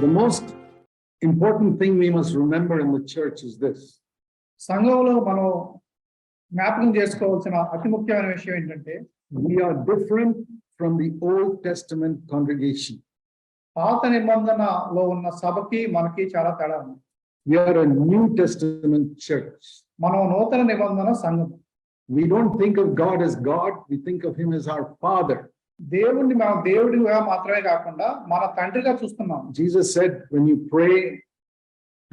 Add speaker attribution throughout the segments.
Speaker 1: The most important thing we must remember in the church is this
Speaker 2: సంఘంలో మనం జ్ఞాపకం చేసుకోవాల్సిన అతి ముఖ్యమైన విషయం ఏంటంటే
Speaker 1: we are different from the Old Testament congregation.
Speaker 2: పాత నిబంధనలో ఉన్న సభకి మనకి చాలా తేడా ఉంది
Speaker 1: We are a New Testament church.
Speaker 2: మనం నూతన నిబంధన సంఘం
Speaker 1: We don't think of God as God, we think of Him as our Father.
Speaker 2: దేవుణ్ణి మనం దేవుడిగా మాత్రమే కాకుండా మన తండ్రిగా చూస్తున్నాం.
Speaker 1: Jesus said when you pray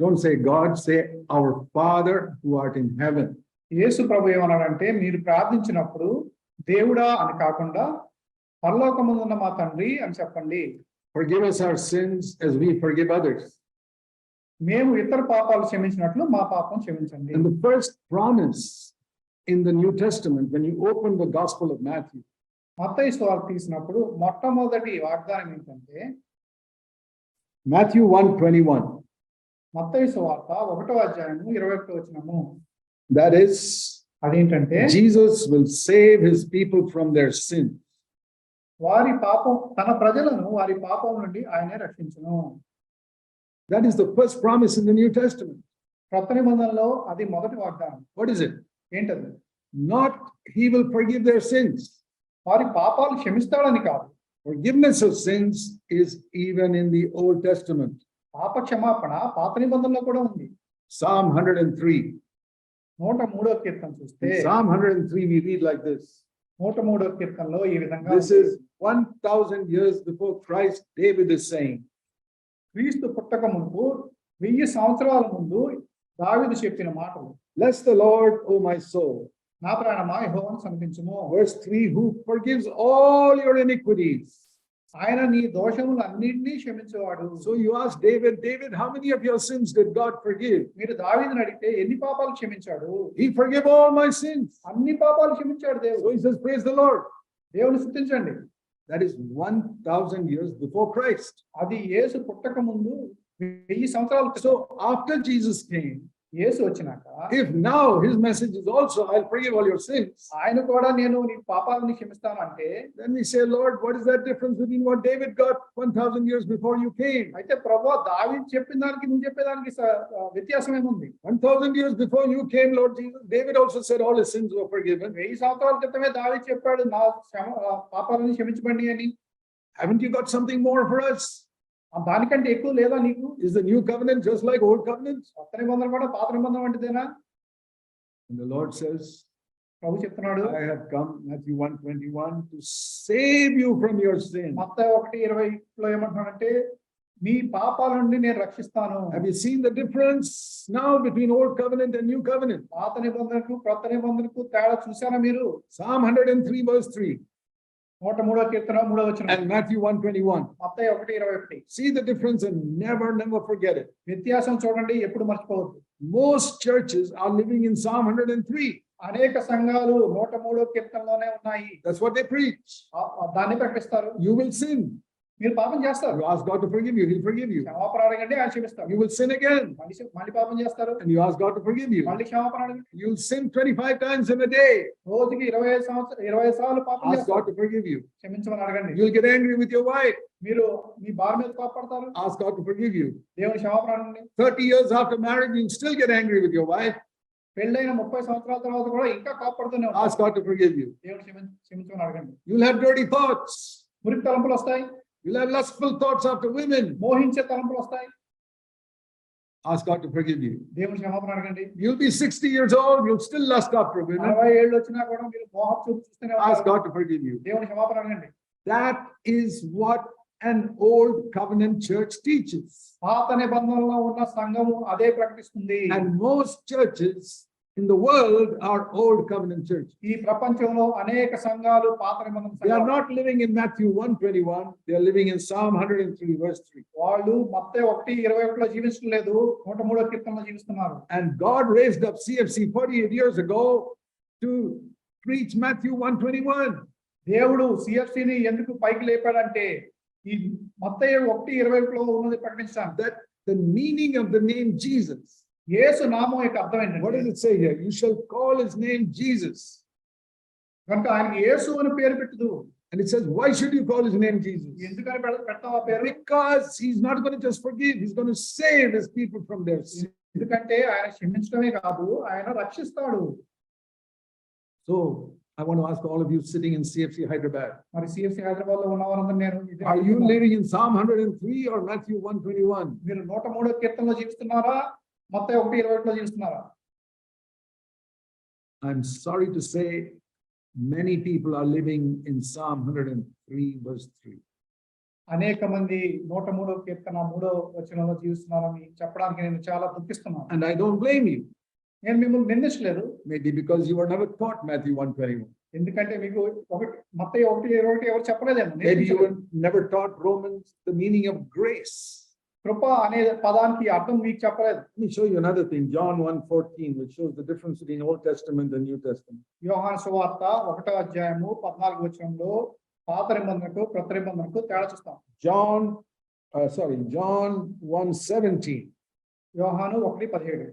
Speaker 1: don't say God say our father who are in heaven
Speaker 2: యేసు ప్రభు ఏమన్నాడంటే మీరు ప్రార్థించినప్పుడు దేవుడా అని కాకుండా పరలోక ఉన్న మా తండ్రి అని చెప్పండి.
Speaker 1: Forgive us our sins as
Speaker 2: మేము ఇతర పాపాలు క్షమించినట్లు మా పాపం క్షమించండి.
Speaker 1: First promise in the new testament when open the gospel of Matthew
Speaker 2: మతయ్య స్వార్థ తీసినప్పుడు మొట్టమొదటి వాగ్దానం ఏంటంటే
Speaker 1: మాథ్యూ వన్ ట్వంటీ
Speaker 2: వన్. మతయ్య వార్త ఒకటో అధ్యాయము ఇరవై ఒకటో వచ్చినము
Speaker 1: దట్ ఇస్
Speaker 2: అదేంటంటే
Speaker 1: Jesus will save his people from their sin
Speaker 2: వారి పాపం తన ప్రజలను వారి పాపం నుండి ఆయనే రక్షించను.
Speaker 1: That is the first promise in the new testament
Speaker 2: కొత్త నిబంధనలో అది మొదటి వాగ్దానం.
Speaker 1: వాట్ ఇస్ ఇట్
Speaker 2: ఏంటది?
Speaker 1: Not he will forgive their sins
Speaker 2: వారి పాపాలు క్షమిస్తాడని కాదు.
Speaker 1: Forgiveness of sins is even in the old testament
Speaker 2: పాప క్షమాపణ పాత నిబంధనలో కూడా ఉంది.
Speaker 1: సామ్ హండ్రెడ్ అండ్ త్రీ
Speaker 2: నూట మూడో కీర్తన చూస్తే
Speaker 1: Psalm hundred and three we read like this
Speaker 2: నూట మూడో కీర్తనలో ఈ విధంగా
Speaker 1: this is one thousand years before Christ David is saying
Speaker 2: క్రీస్తు పుట్టక ముందు వెయ్యి సంవత్సరాల ముందు దావిదు చెప్పిన మాటలు.
Speaker 1: Bless the lord O my soul
Speaker 2: నా ప్రాణమా యెహోవాను సమర్పించుము
Speaker 1: Verse 3 Who forgives all your iniquities.
Speaker 2: ఆయన నీ దోషములు అన్నింటినీ క్షమించేవాడు
Speaker 1: So you ask David, David, how many of your sins did God forgive?
Speaker 2: మీరు దావీదుని అడిగితే ఎన్ని పాపాలు క్షమించాడు
Speaker 1: He forgave all my sins.
Speaker 2: అన్ని పాపాలు క్షమించాడు దేవుడు
Speaker 1: he says, Praise the Lord.
Speaker 2: దేవుని స్థుతించండి
Speaker 1: That is 1,000 years before Christ.
Speaker 2: అది యేసు పుట్టక ముందు వెయ్యి సంవత్సరాల క్రితం
Speaker 1: So after Jesus came,
Speaker 2: యేసు వచ్చినాక
Speaker 1: if now his message is also I will forgive all your sins
Speaker 2: ఆయన కూడా నేను నీ పాపాలను క్షమిస్తాను అంటే
Speaker 1: then we say lord what is that difference between what David got 1000 years before you came
Speaker 2: అయితే ప్రభువా దావీదు చెప్పిన దానికి నువ్వు చెప్పే దానికి వ్యత్యాసం ఏముంది
Speaker 1: 1000 years before you came lord Jesus David also said all his sins were forgiven
Speaker 2: వేయి సంవత్సరాల క్రితమే దావీదు చెప్పాడు నా పాపాలను క్షమించబడి అని.
Speaker 1: Haven't you got something more for us?
Speaker 2: దానికంటే ఎక్కువ లేదా నీకు
Speaker 1: Is the new covenant just like old covenant?
Speaker 2: కొత్త నిబంధన కూడా పాత నిబంధన వంటిదేనా
Speaker 1: And the Lord says,
Speaker 2: ప్రభు చెప్తున్నాడు
Speaker 1: I have come, Matthew 121, to save you from your sin.
Speaker 2: మొత్తం ఒకటి ఇరవైలో ఏమంటున్నాడంటే మీ పాపాల నుండి నేను రక్షిస్తాను
Speaker 1: Have you seen the difference now between old covenant and new covenant?
Speaker 2: పాత నిబంధనకు కొత్త నిబంధనకు తేడా చూసారా మీరు
Speaker 1: Psalm 103 verse 3
Speaker 2: నూట మూడో కీర్తన మూడో వచ్చిన
Speaker 1: and Matthew 121.
Speaker 2: మొత్తం ఒకటి ఇరవై ఒకటి
Speaker 1: See the difference and never, never forget it.
Speaker 2: వ్యత్యాసం చూడండి ఎప్పుడు మర్చిపోవద్దు
Speaker 1: Most churches are living in Psalm 103.
Speaker 2: అనేక సంఘాలు నూట మూడో కీర్తనలోనే ఉన్నాయి
Speaker 1: That's what they preach.
Speaker 2: ఆ- ఆ దాన్ని ప్రకటిస్తారు
Speaker 1: You will sin.
Speaker 2: మీరు పాపం చేస్తారు.
Speaker 1: You got to forgive you he forgive you
Speaker 2: క్షమా అంటే ఆయన క్షమిస్తాడు
Speaker 1: యు విల్ సిన్ అగైన్
Speaker 2: మళ్ళీ మళ్ళీ పాపం చేస్తారు.
Speaker 1: And you got to forgive you
Speaker 2: మళ్ళీ క్షమా ప్రార్థన
Speaker 1: will sin 25 times in a day
Speaker 2: రోజుకి 20 సంవత్సరాలు 20 సార్లు పాపం చేస్తారు.
Speaker 1: గాట్ టు ఫర్గివ్ యు
Speaker 2: క్షమించమని అడగండి.
Speaker 1: You will get angry with your wife
Speaker 2: మీరు మీ బార్ మీద కోపపడతారు
Speaker 1: ask God to forgive you
Speaker 2: దేవుని క్షమా ప్రార్థన
Speaker 1: 30 years after marriage you still get angry with your wife
Speaker 2: పెళ్ళైన ముప్పై సంవత్సరాల తర్వాత కూడా ఇంకా కాపాడుతూనే
Speaker 1: ask God to forgive you
Speaker 2: అడగండి.
Speaker 1: You will have dirty thoughts
Speaker 2: వస్తాయి.
Speaker 1: You'll have lustful thoughts after women.
Speaker 2: మోహించే తలంపులు వస్తాయి
Speaker 1: Ask God to forgive you.
Speaker 2: దేవుని క్షమాపణ అడగండి
Speaker 1: You'll be 60 years old, you'll still lust after women.
Speaker 2: అరవై ఏళ్ళు వచ్చినా కూడా మీరు మోహ చూపు చూస్తూనే
Speaker 1: Ask God to forgive you.
Speaker 2: దేవుని క్షమాపణ అడగండి
Speaker 1: That is what an old covenant church teaches.
Speaker 2: పాత నిబంధనలో ఉన్న సంఘము అదే ప్రకటిస్తుంది
Speaker 1: And most churches in the world are old covenant churches.
Speaker 2: ఈ ప్రపంచంలో అనేక సంఘాలు పాత నిబంధన
Speaker 1: They are not living in Matthew 121, they are living in Psalm 103, verse 3.
Speaker 2: వాళ్ళు మొత్తం ఒకటి ఇరవై ఒకటిలో జీవించడం లేదు నూట మూడో కీర్తనలో జీవిస్తున్నారు
Speaker 1: And God raised up CFC 48 years ago to preach Matthew 121.
Speaker 2: దేవుడు సిఎఫ్సిని ఎందుకు పైకి లేపాడంటే ఈ మొత్తం ఒకటి ఇరవై ఒకటిలో ఉన్నది ప్రకటించాను
Speaker 1: That the meaning of the name Jesus.
Speaker 2: యేసు నామం యొక్క అర్థం
Speaker 1: What
Speaker 2: ఏంటంటే
Speaker 1: does it say here? You shall call his name Jesus.
Speaker 2: కనుక ఆయనకి యేసు అని పేరు పెట్టదు
Speaker 1: And it says, why should you call his name Jesus?
Speaker 2: ఎందుకని పెడ- పెట్టావు ఆ పేరు
Speaker 1: Because he's not going to just forgive, he's going to save his people from their sin.
Speaker 2: ఎందుకంటే ఆయన క్షమించడమే కాదు ఆయన రక్షిస్తాడు
Speaker 1: So I want to ask all of you sitting in CFC Hyderabad,
Speaker 2: మరి సిఎస్సి హైదరాబాద్లో ఉన్న వారందరూ నేను ఇదే
Speaker 1: are you
Speaker 2: అడుగుతున్నాను.
Speaker 1: living in Psalm hundred and three or Matthew one twenty-one?
Speaker 2: మీరు నూట మూడో కీర్తనలో జీవిస్తున్నారా మొత్తం ఒకటి ఇరవై ఒకటిలో జీవిస్తున్నారా
Speaker 1: I'm sorry to say, many people are living in Psalm hundred and three verse three.
Speaker 2: అనేక మంది నూట మూడో కీర్తన మూడో వచనంలో జీవిస్తున్నారని చెప్పడానికి నేను చాలా దుఃఖిస్తున్నాను
Speaker 1: And I don't blame you,
Speaker 2: నేను మిమ్మల్ని నిందించలేదు
Speaker 1: maybe because you were never taught Matthew one twenty-one.
Speaker 2: ఎందుకంటే మీకు ఒకటి మొత్తం ఒకటి ఇరవై ఒకటి ఎవరు చెప్పలేదేమో
Speaker 1: Maybe you
Speaker 2: నేర్పించలేదు.
Speaker 1: were never taught Romans, the meaning of grace.
Speaker 2: కృప అనే పదానికి అర్థం మీకు చెప్పలేదు.
Speaker 1: Me show you another thing John 1:14 which shows the difference between old testament and new testament
Speaker 2: యోహాను సువార్త 1వ అధ్యాయము 14వ వచనంలో పాత నిబంధనకు కృత నిబంధనకు తేడా చూస్తాం.
Speaker 1: జాన్ సారీ జాన్ 1:17
Speaker 2: యోహాను 1:17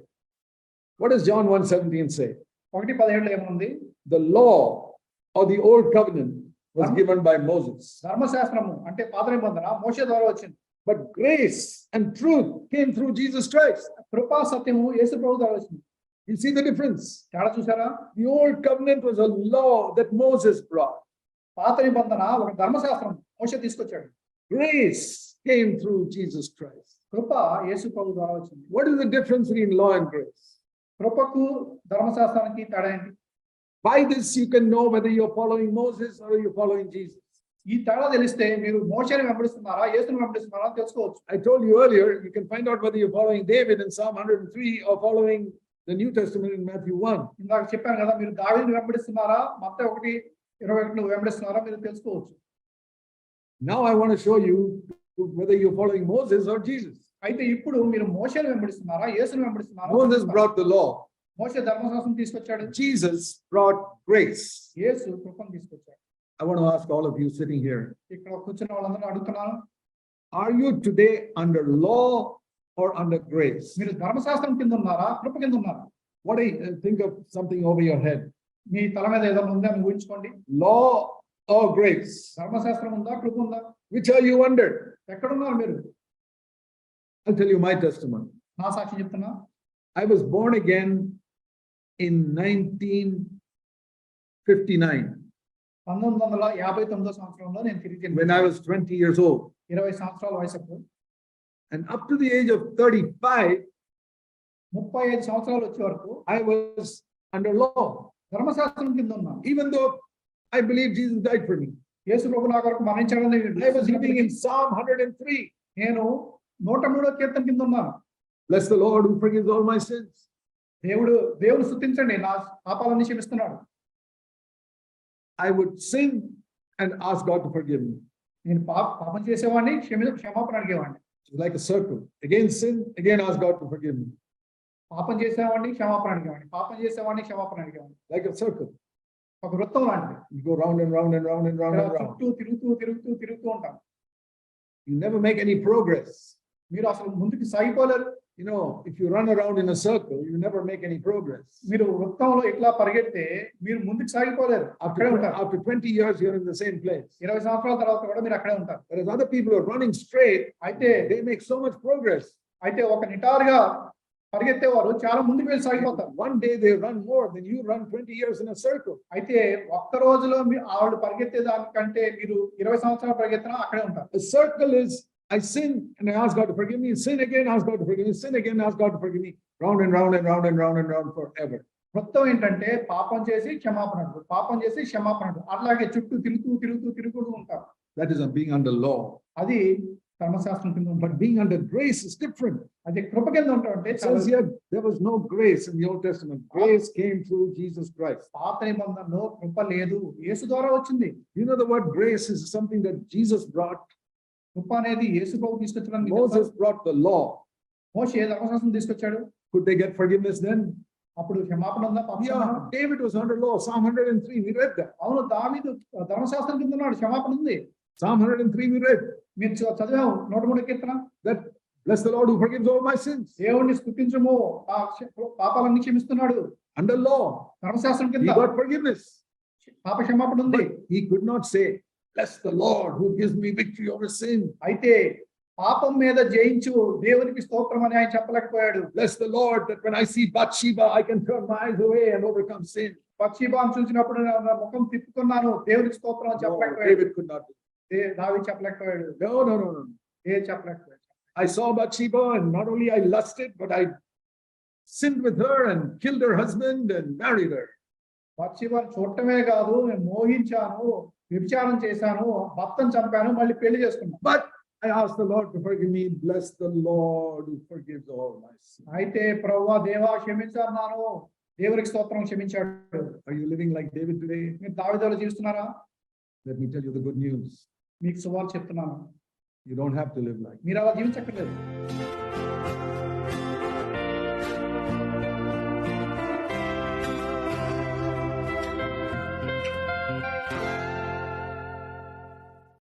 Speaker 1: వాట్ ఇస్ జాన్ 1:17 సే
Speaker 2: 1:17 లో ఏముంది?
Speaker 1: The law or the old covenant was given by Moses
Speaker 2: ధర్మశాస్త్రము అంటే పాత నిబంధన మోషే ద్వారా వచ్చింది.
Speaker 1: But grace and truth came through Jesus Christ.
Speaker 2: కృపా సత్యము యేసు ప్రభు
Speaker 1: You see the difference? The old covenant was a law that Moses brought.
Speaker 2: పాత నిబంధన ఒక ధర్మశాస్త్రం మోసే తీసుకొచ్చాడు
Speaker 1: Grace came through Jesus Christ.
Speaker 2: కృప యేసు ప్రభు ద్వారా వచ్చింది
Speaker 1: What is the difference between law and grace?
Speaker 2: కృపకు ధర్మశాస్త్రానికి తేడా ఏంటి
Speaker 1: By this you can know whether you're following Moses or you're following Jesus.
Speaker 2: ఈ తేడా తెలిస్తే మీరు మోషని పంపిస్తున్నారా యేసును పంపిస్తున్నారా తెలుసుకోవచ్చు.
Speaker 1: I told you earlier you can find out whether you following the David in Psalm 103 or following the new testament in Matthew 1
Speaker 2: ఇందాక చెప్పాను కదా మీరు దావీదును పంపిస్తున్నారా మత్త 1 21 ను పంపిస్తున్నారా మీరు తెలుసుకోవచ్చు.
Speaker 1: Now I want to show you whether you following moses or jesus.
Speaker 2: అయితే ఇప్పుడు మీరు మోషని పంపిస్తున్నారా యేసును పంపిస్తున్నారా
Speaker 1: moses brought the law.
Speaker 2: మోషే ధర్మశాస్త్రం తీసుకొచ్చాడు.
Speaker 1: Jesus బ్రాడ్ గ్రేస్
Speaker 2: యేసు కృపను తీసుకొచ్చాడు.
Speaker 1: I want to ask all of you sitting here,
Speaker 2: ఇక్కడ కూర్చున్న వాళ్ళందరూ అడుగుతున్నాను
Speaker 1: are you today under law or under grace?
Speaker 2: మీరు ధర్మశాస్త్రం కింద ఉన్నారా కృప కింద ఉన్నారా
Speaker 1: What do you uh, think of something over your head?
Speaker 2: మీ తల మీద ఏదైనా ఉందా అని ఊహించుకోండి
Speaker 1: Law or grace?
Speaker 2: ధర్మశాస్త్రం ఉందా కృప ఉందా
Speaker 1: Which are you under?
Speaker 2: ఎక్కడున్నారు మీరు
Speaker 1: I'll tell you my testimony.
Speaker 2: నా సాక్షి చెప్తున్నా
Speaker 1: I was born again in 1959
Speaker 2: పంతొమ్మిది వందల యాభై తొమ్మిదో సంవత్సరంలో నేను తిరిగి
Speaker 1: when I was 20 years old.
Speaker 2: ఇరవై సంవత్సరాల వయసుకు
Speaker 1: And up to the age of 35,
Speaker 2: ముప్పై ఐదు సంవత్సరాలు వచ్చే వరకు
Speaker 1: I was under law,
Speaker 2: ధర్మశాస్త్రం కింద ఉన్నాను
Speaker 1: even though I believe Jesus died for me.
Speaker 2: యేసు ప్రభు నా కొరకు మరణించడం
Speaker 1: I was living in Psalm 103.
Speaker 2: నేను నూట మూడో కీర్తన కింద ఉన్నాను
Speaker 1: Bless the Lord who forgives all my sins.
Speaker 2: దేవుడు దేవుడు స్థుతించండి నా పాపాలన్నీ క్షమిస్తున్నాడు
Speaker 1: I would sing and ask God to forgive me
Speaker 2: నేను పాప పాపం చేసేవాడిని క్షమిత క్షమాపణ అడిగేవాడిని.
Speaker 1: Like circle again sin again ask God to forgive me
Speaker 2: పాపం చేసేవాడిని క్షమాపణ అడిగేవాడిని. పాపం చేసేవాడిని క్షమాపణ అడిగేవాడిని.
Speaker 1: లైక్ సర్కిల్
Speaker 2: ఒక వృత్తం లాంటిది.
Speaker 1: Go round and round and round and round
Speaker 2: చుట్టూ తిరుగుతూ తిరుగుతూ తిరుగుతూ ఉంటాం.
Speaker 1: You never make any progress
Speaker 2: మీరు అసలు ముందుకు సాగిపోలేరు.
Speaker 1: You know, if you run around in a circle, you never make any progress.
Speaker 2: మీరు వృత్తంలో ఇట్లా పరిగెడితే మీరు ముందుకు సాగిపోలేరు అక్కడే ఉంటారు
Speaker 1: after 20 years, you're in the same place.
Speaker 2: ఇరవై సంవత్సరాల తర్వాత కూడా మీరు అక్కడే ఉంటారు
Speaker 1: Whereas other people are running straight,
Speaker 2: అయితే
Speaker 1: they make so much progress.
Speaker 2: అయితే ఒక నిటారుగా పరిగెత్తేవారు చాలా ముందుకు వెళ్ళి సాగిపోతారు
Speaker 1: One day they run more than you run 20 years in a circle.
Speaker 2: అయితే ఒక్క రోజులో మీ ఆవిడ పరిగెత్తే దానికంటే మీరు ఇరవై సంవత్సరాలు పరిగెత్తినా అక్కడే ఉంటారు
Speaker 1: A circle is I sin and I ask God to forgive me, sin again, ask God to forgive me, sin again, ask God to forgive me, round and round and round and round and round forever.
Speaker 2: మొత్తం ఏంటంటే పాపం చేసి క్షమాపణ పాపం చేసి క్షమాపణ. అట్లాగే చుట్టూ తిరుగుతూ తిరుగుతూ తిరుగుతూ ఉంటారు
Speaker 1: That is being under law.
Speaker 2: అది ధర్మశాస్త్రం కింద
Speaker 1: But being under grace is different.
Speaker 2: అది కృప కింద ఉంటామంటే
Speaker 1: It says here, there was no grace in the Old Testament. Grace came through Jesus Christ.
Speaker 2: పాత నిబంధనలో కృప లేదు యేసు ద్వారా వచ్చింది
Speaker 1: You know, the word grace is something that Jesus brought.
Speaker 2: కృప అనేది యేసు ప్రభు తీసుకొచ్చడానికి
Speaker 1: Moses brought the law.
Speaker 2: మోసే ధర్మశాస్త్రం తీసుకొచ్చాడు
Speaker 1: Could they get forgiveness then?
Speaker 2: అప్పుడు క్షమాపణ ఉందా పాప?
Speaker 1: Yeah, David was under law. Psalm 103, we read that.
Speaker 2: అవును దావీదు ధర్మశాస్త్రం కింద ఉన్నాడు క్షమాపణ ఉంది
Speaker 1: Psalm 103, we read
Speaker 2: మీరు చ- చదివాము నూట మూడు కీర్తన
Speaker 1: that bless the Lord who forgives all my sins.
Speaker 2: దేవుణ్ణి స్థుతించము ఆ క్ష- పాపాలన్నీ క్షమిస్తున్నాడు
Speaker 1: Under law,
Speaker 2: ధర్మశాస్త్రం
Speaker 1: he
Speaker 2: కింద
Speaker 1: got forgiveness.
Speaker 2: పాప క్షమాపణ ఉంది
Speaker 1: But he could not say, Bless the Lord who gives me victory over sin.
Speaker 2: అయితే పాపం మీద జయించు దేవునికి స్తోత్రం అని ఆయన చెప్పలేకపోయాడు
Speaker 1: Bless the Lord that when I see Bathsheba, I can turn my eyes away and overcome sin.
Speaker 2: పక్షిబాం చూసినప్పుడు నా నా ముఖం తిప్పుకున్నాను దేవునికి స్తోత్రం అని చెప్పలేకపోయాడు
Speaker 1: not. do
Speaker 2: దే- దావీదు చెప్పలేకపోయాడు
Speaker 1: No, no, no, no.
Speaker 2: A చెప్పలేకపోయాడు
Speaker 1: I saw Bathsheba and not only I lusted, but I sinned with her and killed her husband and married her.
Speaker 2: పక్షిబాం చూడటమే కాదు నేను మోహించాను వ్యభిచారం చేశాను భర్తను చంపాను మళ్ళీ పెళ్ళి చేసుకున్నాను
Speaker 1: But I asked the Lord to forgive me. Bless the Lord who forgives all my sins.
Speaker 2: అయితే ప్రవ్వా దేవా క్షమించాను దేవునికి స్తోత్రం క్షమించాడు
Speaker 1: Are you living like David today?
Speaker 2: మీరు దావిదలో జీవిస్తున్నారా
Speaker 1: Let me tell you the good news.
Speaker 2: మీకు సువార్త చెప్తున్నాను
Speaker 1: You don't have to live like.
Speaker 2: మీరు అలా జీవించక్కర్లేదు